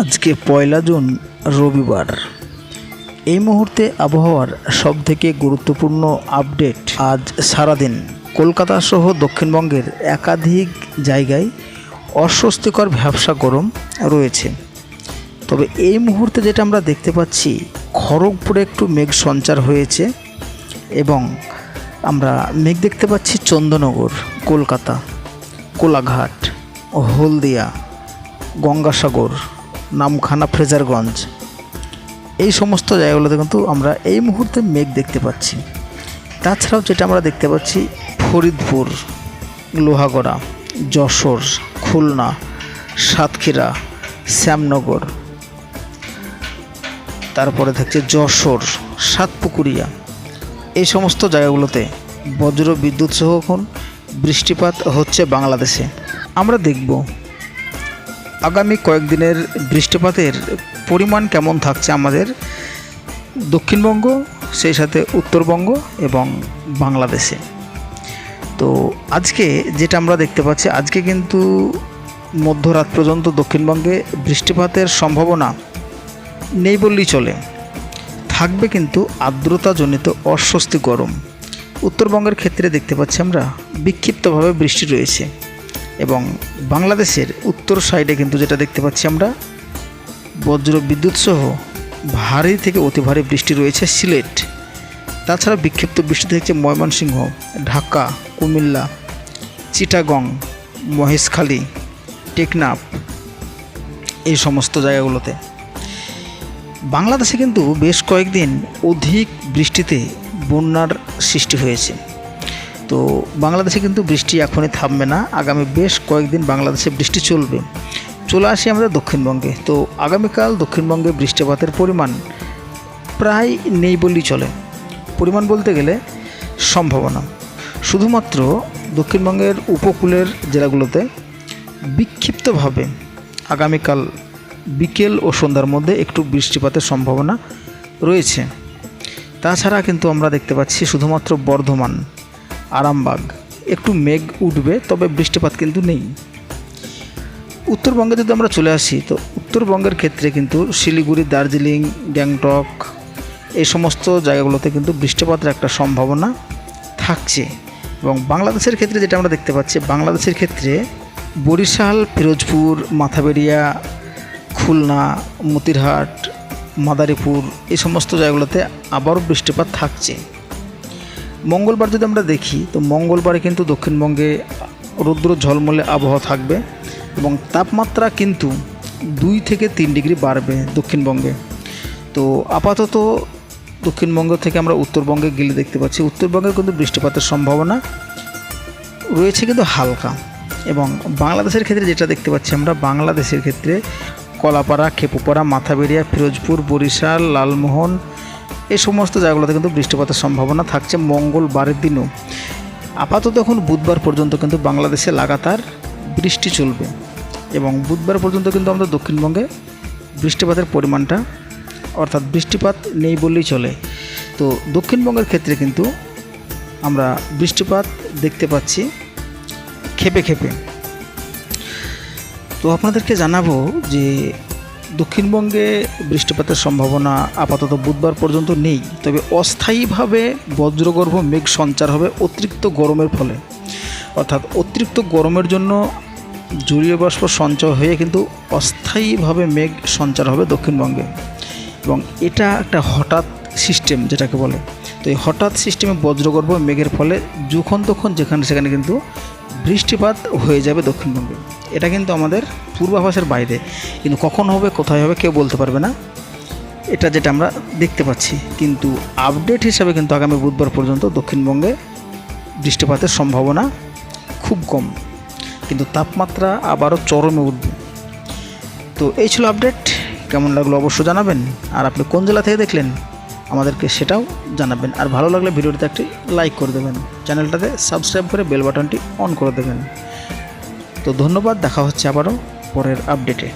আজকে পয়লা জুন, রবিবার। এই মুহূর্তে আবহাওয়ার সবথেকে গুরুত্বপূর্ণ আপডেট আজ সারাদিন। কলকাতা সহ দক্ষিণবঙ্গের একাধিক জায়গায় অস্বস্তিকর ভ্যাবসা গরম রয়েছে। তবে এই মুহূর্তে যেটা আমরা দেখতে পাচ্ছি, খড়গপুরে একটু মেঘ সঞ্চার হয়েছে এবং আমরা মেঘ দেখতে পাচ্ছি চন্দননগর, কলকাতা, কোলাঘাট, হলদিয়া, গঙ্গাসাগর নামখানা ফ্রেজারগঞ্জ। এই সমস্ত জায়গাগুলোতে কিন্তু আমরা এই মুহূর্তে মেঘ দেখতে পাচ্ছি। তাছাড়াও যেটা আমরা দেখতে পাচ্ছি, ফরিদপুর, লোহাগড়া, যশোর, খুলনা, সাতক্ষীরা, শ্যামনগর। তারপরে থাকছে যশোর, সাতপুকুরিয়া। এই সমস্ত জায়গাগুলোতে বজ্র বিদ্যুৎ সহ এখন বৃষ্টিপাত হচ্ছে বাংলাদেশে। আমরা দেখব আগামী কয়েকদিনের বৃষ্টিপাতের পরিমাণ কেমন থাকছে আমাদের দক্ষিণবঙ্গ, সেই সাথে উত্তরবঙ্গ এবং বাংলাদেশে? তো আজকে যেটা আমরা দেখতে পাচ্ছি, আজকে কিন্তু মধ্যরাত পর্যন্ত দক্ষিণবঙ্গে বৃষ্টিপাতের সম্ভাবনা নেই বললেই চলে। থাকবে কিন্তু আর্দ্রতাজনিত অস্বস্তি গরম। উত্তরবঙ্গের ক্ষেত্রে দেখতে পাচ্ছি আমরা বিক্ষিপ্তভাবে বৃষ্টি রয়েছে। এবং বাংলাদেশের উত্তর সাইডে কিন্তু যেটা দেখতে পাচ্ছি আমরা বজ্র বিদ্যুৎ সহ ভারী থেকে অতি ভারী বৃষ্টি রয়েছে সিলেট। তাছাড়া বিক্ষিপ্ত বৃষ্টি থাকছে ময়মনসিংহ, ঢাকা, কুমিল্লা, চিটাগং, মহেশখালী, টেকনাফ, এই সমস্ত জায়গাগুলোতে। বাংলাদেশে কিন্তু বেশ কয়েকদিন অধিক বৃষ্টিতে বন্যার সৃষ্টি হয়েছে। তো বাংলাদেশে কিন্তু বৃষ্টি এখনই থামবে না। আগামী বেশ কয়েকদিন বাংলাদেশে বৃষ্টি চলবে। চলে আসি আমাদের দক্ষিণবঙ্গে। তো আগামীকাল দক্ষিণবঙ্গে বৃষ্টিপাতের পরিমাণ প্রায় নেই বললেই চলে। পরিমাণ বলতে গেলে সম্ভাবনা। শুধুমাত্র দক্ষিণবঙ্গের উপকূলের জেলাগুলোতে বিক্ষিপ্তভাবে আগামীকাল বিকেল ও সন্ধ্যার মধ্যে একটু বৃষ্টিপাতের সম্ভাবনা রয়েছে। তাছাড়া কিন্তু আমরা দেখতে পাচ্ছি শুধুমাত্র বর্ধমান। আরামবাগ। একটু মেঘ উঠবে, তবে বৃষ্টিপাত কিন্তু নেই। উত্তরবঙ্গে যদি আমরা চলে আসি, তো উত্তরবঙ্গের ক্ষেত্রে কিন্তু শিলিগুড়ি, দার্জিলিং, গ্যাংটক এই সমস্ত জায়গাগুলোতে কিন্তু বৃষ্টিপাতের একটা সম্ভাবনা থাকছে। এবং বাংলাদেশের ক্ষেত্রে যেটা আমরা দেখতে পাচ্ছি, বাংলাদেশের ক্ষেত্রে বরিশাল, ফিরোজপুর মাথাবেরিয়া খুলনা, মতিরহাট, মাদারীপুর এই সমস্ত জায়গাগুলোতে আবারও বৃষ্টিপাত থাকছে। মঙ্গলবার যদি আমরা দেখি, তো মঙ্গলবারে কিন্তু দক্ষিণবঙ্গে রৌদ্র ঝলমলে আবহাওয়া থাকবে এবং তাপমাত্রা কিন্তু দুই থেকে তিন ডিগ্রি বাড়বে দক্ষিণবঙ্গে। তো আপাতত দক্ষিণবঙ্গ থেকে আমরা উত্তরবঙ্গে গেলে দেখতে পাচ্ছি উত্তরবঙ্গে কিন্তু বৃষ্টিপাতের সম্ভাবনা রয়েছে কিন্তু হালকা এবং বাংলাদেশের ক্ষেত্রে যেটা দেখতে পাচ্ছি আমরা, বাংলাদেশের ক্ষেত্রে কলাপাড়া, খেপুপাড়া মাথাবেরিয়া ফিরোজপুর, বরিশাল, লালমোহন এই সমস্ত জায়গাগুলোতে কিন্তু বৃষ্টিপাতের সম্ভাবনা থাকছে মঙ্গলবারের দিনও। আপাতত এখন বুধবার পর্যন্ত কিন্তু বাংলাদেশে লাগাতার বৃষ্টি চলবে এবং বুধবার পর্যন্ত কিন্তু আমাদের দক্ষিণবঙ্গে বৃষ্টিপাতের পরিমাণটা অর্থাৎ বৃষ্টিপাত নেই বললেই চলে। তো দক্ষিণবঙ্গের ক্ষেত্রে কিন্তু আমরা বৃষ্টিপাত দেখতে পাচ্ছি খেপে খেপে। তো আপনাদেরকে জানাব যে দক্ষিণবঙ্গে বৃষ্টিপাতের সম্ভাবনা আপাতত বুধবার পর্যন্ত নেই, তবে অস্থায়ীভাবে বজ্রগর্ভ মেঘ সঞ্চার হবে অতিরিক্ত গরমের ফলে। অর্থাৎ অতিরিক্ত গরমের জন্য জলীয় বাষ্প সঞ্চয় হয়ে কিন্তু অস্থায়ীভাবে মেঘ সঞ্চার হবে দক্ষিণবঙ্গে। এবং এটা একটা হঠাৎ সিস্টেম যেটাকে বলে। তো এই হঠাৎ সিস্টেমে বজ্রগর্ভ মেঘের ফলে যখন তখন যেখানে সেখানে কিন্তু বৃষ্টিপাত হয়ে যাবে দক্ষিণবঙ্গে। এটা কিন্তু আমাদের পূর্বাভাসের বাইরে। কিন্তু কখন হবে, কোথায় হবে কেউ বলতে পারবে না। এটা যেটা আমরা দেখতে পাচ্ছি। কিন্তু আপডেট হিসাবে কিন্তু আগামী বুধবার পর্যন্ত দক্ষিণবঙ্গে বৃষ্টিপাতের সম্ভাবনা খুব কম। কিন্তু তাপমাত্রা আবারও চরমে উঠবে। তো এই ছিল আপডেট। কেমন লাগল অবশ্য জানাবেন। আর আপনি কোন জেলা থেকে দেখলেন? আমাদেরকে সেটাও জানাবেন। আর ভালো লাগলে ভিডিওটিতে একটি লাইক করে দেবেন। চ্যানেলটাতে সাবস্ক্রাইব করে বেল বাটনটি অন করে দেবেন। তো ধন্যবাদ, দেখা হচ্ছে আবারও পরের আপডেটে